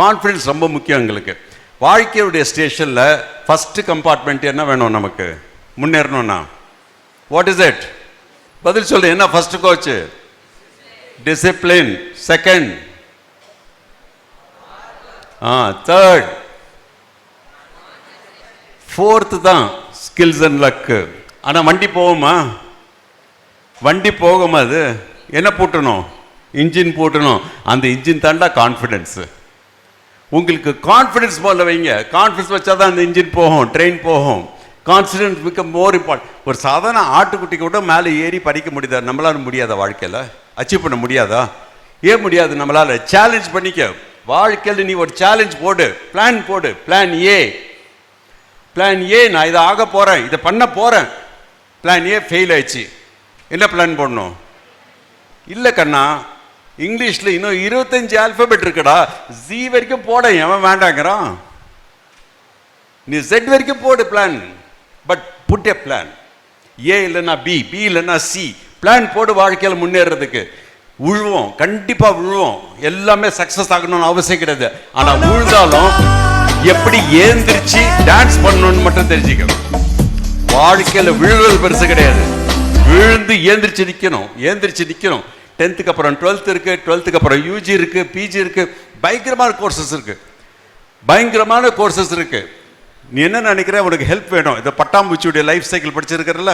Confidence ரொம்ப முக்கியம் எங்களுக்கு. வாழ்க்கையுடைய ஸ்டேஷனில் ஃபஸ்ட்டு கம்பார்ட்மெண்ட் என்ன வேணும் நமக்கு? முன்னேறணும்னா? வாட் இஸ் இட் பதில் சொல்லு என்ன ஃபஸ்ட்டு கோச்சு டிசிப்ளின் செகண்ட் ஆ தேர்ட் ஃபோர்த்து தான் ஸ்கில்ஸ் அண்ட் லக்கு ஆனால் வண்டி போகுமா? வண்டி போகுமா அது? என்ன பூட்டணும்? இன்ஜின் பூட்டணும். அந்த இன்ஜின் தாண்டா கான்ஃபிடென்ஸு உங்களுக்கு கான்ஃபிடன்ஸ் போல வைங்க. கான்ஃபிடன்ஸ் வச்சா தான் அந்த இன்ஜின் போகும் ட்ரெயின் போகும். கான்ஃபிடன்ஸ் மிக்க மோர் இம்பார்ட்டன்ட் ஒரு சாதாரண ஆட்டுக்குட்டி கூட மேலே ஏறி பறிக்க முடியுதா? நம்மளால முடியாதா வாழ்க்கையில்? அச்சீவ் பண்ண முடியாதா? ஏன் முடியாது? நம்மளால் சேலஞ்ச் பண்ணிக்க. வாழ்க்கையில் நீ ஒரு சேலஞ்ச் போடு. பிளான் போடு. பிளான் ஏ பிளான் ஏ நான் இதை ஆக போகிறேன் இதை பண்ண போகிறேன் பிளான் ஏ ஃபெயில் ஆயிடுச்சு. என்ன பிளான் போடணும்? இல்லை கண்ணா இங்கிலீஷில் இன்னும் இருபத்தஞ்சு ஆல்ஃபபெட் இருக்குடா. ஜி வரைக்கும் போட எவன் வேண்டாங்கிறான்? நீ ஜெட் வரைக்கும் போடு plan but put a plan A இல்லைன்னா பி பி இல்லைன்னா சி பிளான் போடு வாழ்க்கையில் முன்னேறதுக்கு. உழுவோம் கண்டிப்பா விழுவோம் எல்லாமே சக்ஸஸ் ஆகணும்னு அவசியம் கிடையாது. ஆனா உழுந்தாலும் எப்படி ஏந்திரிச்சு டான்ஸ் பண்ணணும்னு மட்டும் தெரிஞ்சுக்கணும். வாழ்க்கையில விழுவது பெருசு கிடையாது. விழுந்து ஏந்திரிச்சு நிற்கணும் ஏந்திரிச்சு நிற்கணும் டென்த்துக்கு அப்புறம் டுவெல்த் இருக்குது டுவெல்த்துக்கு அப்புறம் யூஜி இருக்குது பிஜி இருக்குது பயங்கரமான கோர்சஸ் இருக்குது பயங்கரமான கோர்சஸ் இருக்குது நீ என்ன நினைக்கிற? உனக்கு ஹெல்ப் வேணும். இந்த பட்டாம்பூச்சியுடைய லைஃப் சைக்கிள் படிச்சிருக்கிறல்ல?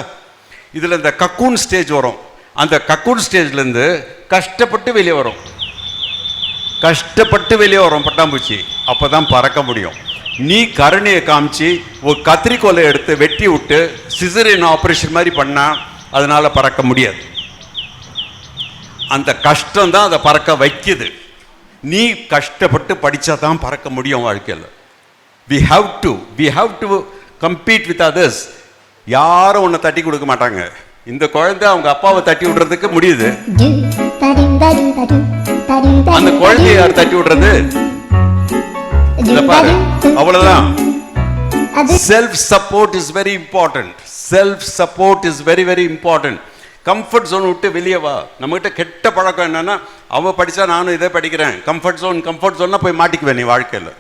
இதில் இந்த கக்கூன் ஸ்டேஜ் வரும். அந்த கக்கூன் ஸ்டேஜ்லேருந்து கஷ்டப்பட்டு வெளியே வரும். கஷ்டப்பட்டு வெளியே வரும் பட்டாம்பூச்சி. அப்போ தான் பறக்க முடியும். நீ கருணையை காமிச்சு ஒரு கத்திரிக்கோலை எடுத்து வெட்டி விட்டு சிசரின் ஆப்ரேஷன் மாதிரி பண்ணால் அதனால் பறக்க முடியாது. அந்த கஷ்டம் தான் அதை பறக்க வைக்குது. நீ கஷ்டப்பட்டு படித்தா தான் பறக்க முடியும் வாழ்க்கையில். We have to we have to compete with others யாரும் உன்னை தட்டி கொடுக்க மாட்டாங்க. இந்த குழந்தை அவங்க அப்பாவை தட்டி விடுறதுக்கு முடியுது. அந்த குழந்தைய யார் தட்டி விடுறது? பாரு அவ்வளவுதான். Self support is very important self support is very very important comfort zone விட்டு வெளியே வா. நம்மகிட்ட கெட்ட பழக்கம் என்னென்னா அவன் படித்தா நானும் இதே படிக்கிறேன். கம்ஃபர்ட் ஜோன் கம்ஃபர்ட் ஜோன்னா போய் மாட்டிக்குவேன் நீ வாழ்க்கையில்.